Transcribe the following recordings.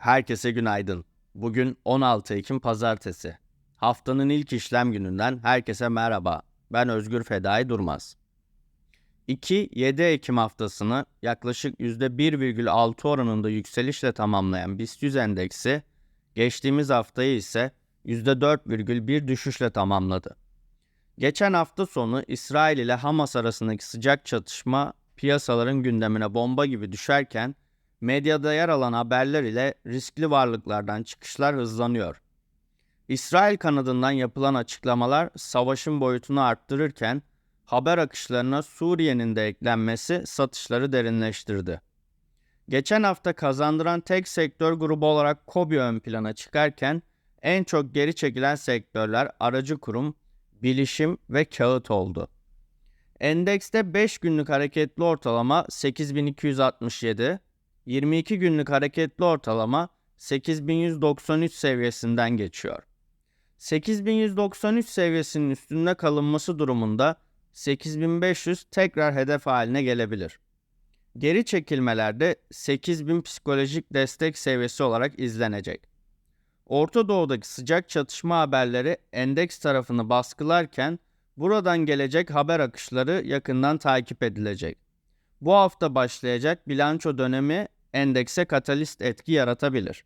Herkese günaydın. Bugün 16 Ekim Pazartesi. Haftanın ilk işlem gününden herkese merhaba. Ben Özgür Fedai Durmaz. 2-7 Ekim haftasını yaklaşık %1,6 oranında yükselişle tamamlayan BIST 100 endeksi, geçtiğimiz haftayı ise %4,1 düşüşle tamamladı. Geçen hafta sonu İsrail ile Hamas arasındaki sıcak çatışma piyasaların gündemine bomba gibi düşerken medyada yer alan haberler ile riskli varlıklardan çıkışlar hızlanıyor. İsrail kanadından yapılan açıklamalar savaşın boyutunu arttırırken haber akışlarına Suriye'nin de eklenmesi satışları derinleştirdi. Geçen hafta kazandıran tek sektör grubu olarak KOBİ ön plana çıkarken en çok geri çekilen sektörler aracı kurum, bilişim ve kağıt oldu. Endekste 5 günlük hareketli ortalama 8267, 22 günlük hareketli ortalama 8193 seviyesinden geçiyor. 8193 seviyesinin üstünde kalınması durumunda 8500 tekrar hedef haline gelebilir. Geri çekilmelerde 8000 psikolojik destek seviyesi olarak izlenecek. Orta Doğu'daki sıcak çatışma haberleri endeks tarafını baskılarken buradan gelecek haber akışları yakından takip edilecek. Bu hafta başlayacak bilanço dönemi endekse katalist etki yaratabilir.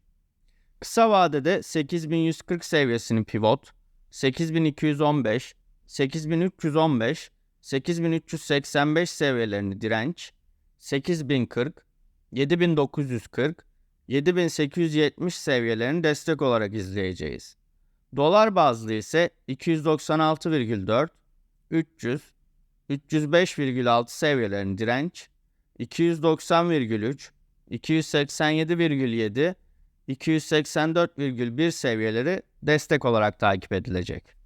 Kısa vadede 8140 seviyesini pivot, 8215, 8315, 8385 seviyelerini direnç, 8040, 7940, 7870 seviyelerini destek olarak izleyeceğiz. Dolar bazlı ise 296,4, 300, 305,6 seviyelerini direnç, 290,3, 287,7, 284,1 seviyeleri destek olarak takip edilecek.